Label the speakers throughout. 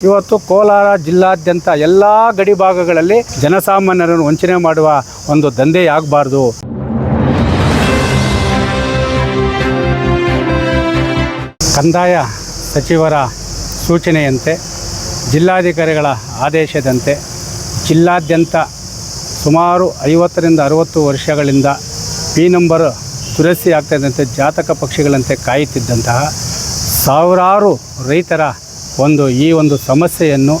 Speaker 1: ಇವತ್ತು ಕೋಲಾರ ಜಿಲ್ಲಾದ್ಯಂತ ಎಲ್ಲ ಗಡಿ ಭಾಗಗಳಲ್ಲಿ ಜನಸಾಮಾನ್ಯರನ್ನು ವಂಚನೆ ಮಾಡುವ ಒಂದು ದಂಧೆಯಾಗಬಾರ್ದು. ಕಂದಾಯ ಸಚಿವರ ಸೂಚನೆಯಂತೆ, ಜಿಲ್ಲಾಧಿಕಾರಿಗಳ ಆದೇಶದಂತೆ ಜಿಲ್ಲಾದ್ಯಂತ ಸುಮಾರು ಐವತ್ತರಿಂದ ಅರುವತ್ತು ವರ್ಷಗಳಿಂದ ಪಿ ನಂಬರ್ ದುರಸ್ತಿ ಆಗ್ತಾಯಿದ್ದಂತೆ ಜಾತಕ ಪಕ್ಷಿಗಳಂತೆ ಕಾಯುತ್ತಿದ್ದಂತಹ ಸಾವಿರಾರು ರೈತರ ಒಂದು ಈ ಒಂದು ಸಮಸ್ಯೆಯನ್ನು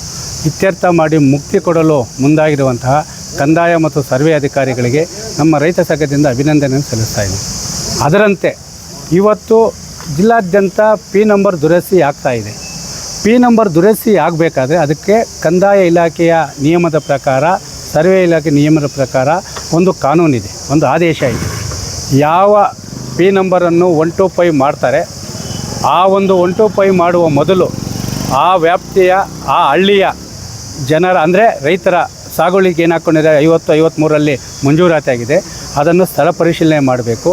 Speaker 1: ಇತ್ಯರ್ಥ ಮಾಡಿ ಮುಕ್ತಿ ಕೊಡಲು ಮುಂದಾಗಿರುವಂತಹ ಕಂದಾಯ ಮತ್ತು ಸರ್ವೆ ಅಧಿಕಾರಿಗಳಿಗೆ ನಮ್ಮ ರೈತ ಸಂಘದಿಂದ ಅಭಿನಂದನೆ ಸಲ್ಲಿಸ್ತಾ ಇದ್ದೀನಿ. ಅದರಂತೆ ಇವತ್ತು ಜಿಲ್ಲಾದ್ಯಂತ ಪಿ ನಂಬರ್ ದುರಸ್ತಿ ಆಗ್ತಾ ಇದೆ. ಪಿ ನಂಬರ್ ದುರಸ್ತಿ ಆಗಬೇಕಾದ್ರೆ ಅದಕ್ಕೆ ಕಂದಾಯ ಇಲಾಖೆಯ ನಿಯಮದ ಪ್ರಕಾರ, ಸರ್ವೆ ಇಲಾಖೆ ನಿಯಮದ ಪ್ರಕಾರ ಒಂದು ಕಾನೂನಿದೆ ಒಂದು ಆದೇಶ ಇದೆ. ಯಾವ ಪಿ ನಂಬರನ್ನು ಒನ್ ಟು ಫೈವ್ ಮಾಡ್ತಾರೆ, ಆ ಒಂದು ಒನ್ ಟು ಫೈವ್ ಮಾಡುವ ಮೊದಲು ಆ ವ್ಯಾಪ್ತಿಯ, ಆ ಹಳ್ಳಿಯ ಜನರ, ಅಂದರೆ ರೈತರ ಸಾಗುವಳಿಗೆ ಏನು ಹಾಕ್ಕೊಂಡಿದ್ದಾರೆ ಐವತ್ತು ಐವತ್ತ್ಮೂರರಲ್ಲಿ ಮಂಜೂರಾತಿ ಆಗಿದೆ. ಅದನ್ನು ಸ್ಥಳ ಪರಿಶೀಲನೆ ಮಾಡಬೇಕು.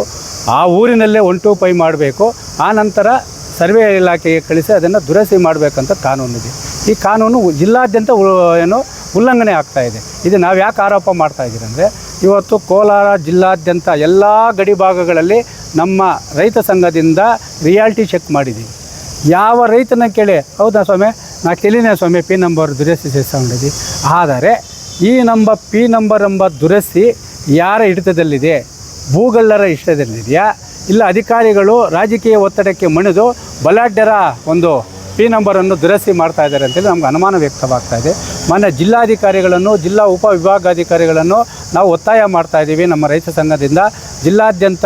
Speaker 1: ಆ ಊರಿನಲ್ಲೇ ಒನ್ ಟು ಫೈ ಮಾಡಬೇಕು. ಆ ನಂತರ ಸರ್ವೆ ಇಲಾಖೆಗೆ ಕಳಿಸಿ ಅದನ್ನು ದುರಸ್ತಿ ಮಾಡಬೇಕಂತ ಕಾನೂನಿದೆ. ಈ ಕಾನೂನು ಜಿಲ್ಲಾದ್ಯಂತ ಏನು ಉಲ್ಲಂಘನೆ ಆಗ್ತಾ ಇದೆ. ಇದು ನಾವು ಯಾಕೆ ಆರೋಪ ಮಾಡ್ತಾ ಇದ್ದೀವಿ ಅಂದರೆ, ಇವತ್ತು ಕೋಲಾರ ಜಿಲ್ಲಾದ್ಯಂತ ಎಲ್ಲ ಗಡಿ ಭಾಗಗಳಲ್ಲಿ ನಮ್ಮ ರೈತ ಸಂಘದಿಂದ ರಿಯಾಲ್ಟಿ ಚೆಕ್ ಮಾಡಿದ್ದೀವಿ. ಯಾವ ರೈತನ ಕೇಳಿ, ಹೌದಾ ಸ್ವಾಮಿ? ನಾ ಕೇಳಿನ ಸ್ವಾಮಿ ಪಿ ನಂಬರ್ ದುರಸ್ತಿ ಸೇರಿಸ್ಕೊಂಡಿದ್ದಿ. ಆದರೆ, ಈ ನಂಬ ಪಿ ನಂಬರ್ ಎಂಬ ದುರಸ್ತಿ ಯಾರ ಹಿಡಿತದಲ್ಲಿದೆ? ಭೂಗಳ್ಳರ ಇಷ್ಟದಲ್ಲಿದೆಯಾ ಇಲ್ಲ, ಅಧಿಕಾರಿಗಳು ರಾಜಕೀಯ ಒತ್ತಡಕ್ಕೆ ಮಣಿದು ಬಲಾಢ್ಯರ ಒಂದು ಪಿ ನಂಬರನ್ನು ದುರಸ್ತಿ ಮಾಡ್ತಾ ಇದ್ದಾರೆ ಅಂತೇಳಿ ನಮ್ಗೆ ಅನುಮಾನ ವ್ಯಕ್ತವಾಗ್ತಾ ಇದೆ. ಮಾನ್ಯ ಜಿಲ್ಲಾಧಿಕಾರಿಗಳನ್ನು, ಜಿಲ್ಲಾ ಉಪವಿಭಾಗಾಧಿಕಾರಿಗಳನ್ನು ನಾವು ಒತ್ತಾಯ ಮಾಡ್ತಾ ಇದ್ದೀವಿ ನಮ್ಮ ರೈತ ಸಂಘದಿಂದ. ಜಿಲ್ಲಾದ್ಯಂತ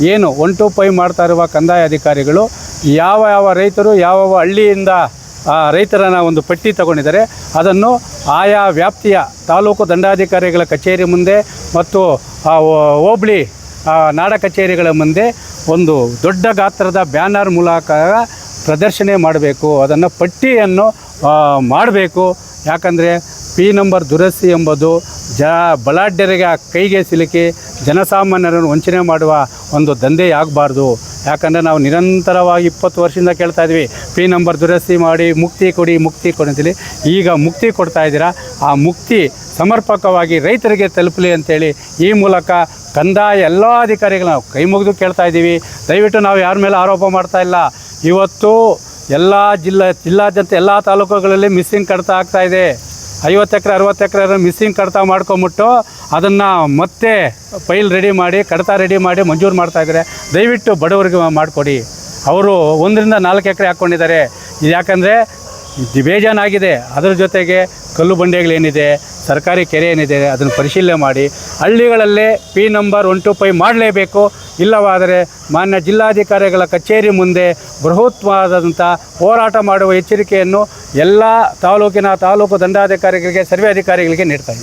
Speaker 1: ಏನು ಒನ್ ಟು ಫೈವ್ ಮಾಡ್ತಾ ಇರುವ ಕಂದಾಯ ಅಧಿಕಾರಿಗಳು ಯಾವ ಯಾವ ರೈತರು ಯಾವ ಯಾವ ಹಳ್ಳಿಯಿಂದ ರೈತರನ್ನ ಒಂದು ಪಟ್ಟಿ ತಗೊಂಡಿದ್ದಾರೆ, ಅದನ್ನು ಆಯಾ ವ್ಯಾಪ್ತಿಯ ತಾಲೂಕು ದಂಡಾಧಿಕಾರಿಗಳ ಕಚೇರಿ ಮುಂದೆ ಮತ್ತು ಹೋಬಳಿ ನಾಡ ಕಚೇರಿಗಳ ಮುಂದೆ ಒಂದು ದೊಡ್ಡ ಗಾತ್ರದ ಬ್ಯಾನರ್ ಮೂಲಕ ಪ್ರದರ್ಶನ ಮಾಡಬೇಕು. ಅದನ್ನು ಪಟ್ಟಿಯನ್ನು ಮಾಡಬೇಕು. ಯಾಕಂದರೆ ಪಿ ನಂಬರ್ ದುರಸ್ತಿ ಎಂಬುದು ಜ ಬಲಾಢ್ಯರಿಗೆ ಕೈಗೆ ಸಿಲುಕಿ ಜನಸಾಮಾನ್ಯರನ್ನು ವಂಚನೆ ಮಾಡುವ ಒಂದು ದಂಧೆ ಆಗಬಾರ್ದು ಯಾಕಂದರೆ ನಾವು ನಿರಂತರವಾಗಿ ಇಪ್ಪತ್ತು ವರ್ಷದಿಂದ ಕೇಳ್ತಾ ಇದ್ವಿ, ಪಿ ನಂಬರ್ ದುರಸ್ತಿ ಮಾಡಿ ಮುಕ್ತಿ ಕೊಡಿ ಮುಕ್ತಿ ಕೊಡಿ ಈಗ ಮುಕ್ತಿ ಕೊಡ್ತಾ ಇದ್ದೀರಾ? ಆ ಮುಕ್ತಿ ಸಮರ್ಪಕವಾಗಿ ರೈತರಿಗೆ ತಲುಪಲಿ ಅಂತೇಳಿ ಈ ಮೂಲಕ ಕಂದಾಯ ಎಲ್ಲ ಅಧಿಕಾರಿಗಳು ನಾವು ಕೈ ಮುಗಿದು ಕೇಳ್ತಾ ಇದ್ದೀವಿ. ದಯವಿಟ್ಟು ನಾವು ಯಾರ ಮೇಲೆ ಆರೋಪ ಮಾಡ್ತಾ ಇಲ್ಲ. ಇವತ್ತು ಎಲ್ಲ ಜಿಲ್ಲಾ, ಜಿಲ್ಲಾದ್ಯಂತ ಎಲ್ಲ ತಾಲೂಕುಗಳಲ್ಲಿ ಮಿಸ್ಸಿಂಗ್ ಕಡಿತ ಆಗ್ತಾ ಇದೆ. ಐವತ್ತು ಎಕರೆ, ಅರವತ್ತು ಎಕರೆ ಮಿಸ್ಸಿಂಗ್ ಕಡತ ಮಾಡ್ಕೊಂಬಿಟ್ಟು ಅದನ್ನು ಮತ್ತೆ ಫೈಲ್ ರೆಡಿ ಮಾಡಿ, ಕಡತ ರೆಡಿ ಮಾಡಿ ಮಂಜೂರು ಮಾಡ್ತಾ ಇದ್ದಾರೆ. ದಯವಿಟ್ಟು ಬಡವರಿಗೆ ಮಾಡಿಕೊಡಿ. ಅವರು ಒಂದರಿಂದ ನಾಲ್ಕು ಎಕರೆ ಹಾಕ್ಕೊಂಡಿದ್ದಾರೆ ಇದು ಯಾಕಂದರೆ ಬೇಜಾನಾಗಿದೆ ಅದರ ಜೊತೆಗೆ ಕಲ್ಲು ಬಂಡೆಗಳೇನಿದೆ, ಸರ್ಕಾರಿ ಕೆರೆ ಏನಿದೆ, ಅದನ್ನು ಪರಿಶೀಲನೆ ಮಾಡಿ. ಹಳ್ಳಿಗಳಲ್ಲೇ P number one to five ಮಾಡಲೇಬೇಕು. ಇಲ್ಲವಾದರೆ ಮಾನ್ಯ ಜಿಲ್ಲಾಧಿಕಾರಿಗಳ ಕಚೇರಿ ಮುಂದೆ ಬೃಹತ್ವಾದಂಥ ಹೋರಾಟ ಮಾಡುವ ಎಚ್ಚರಿಕೆಯನ್ನು ಎಲ್ಲ ತಾಲೂಕಿನ ತಾಲೂಕು ದಂಡಾಧಿಕಾರಿಗಳಿಗೆ, ಸರ್ವೆ ಅಧಿಕಾರಿಗಳಿಗೆ ನೀಡ್ತಾ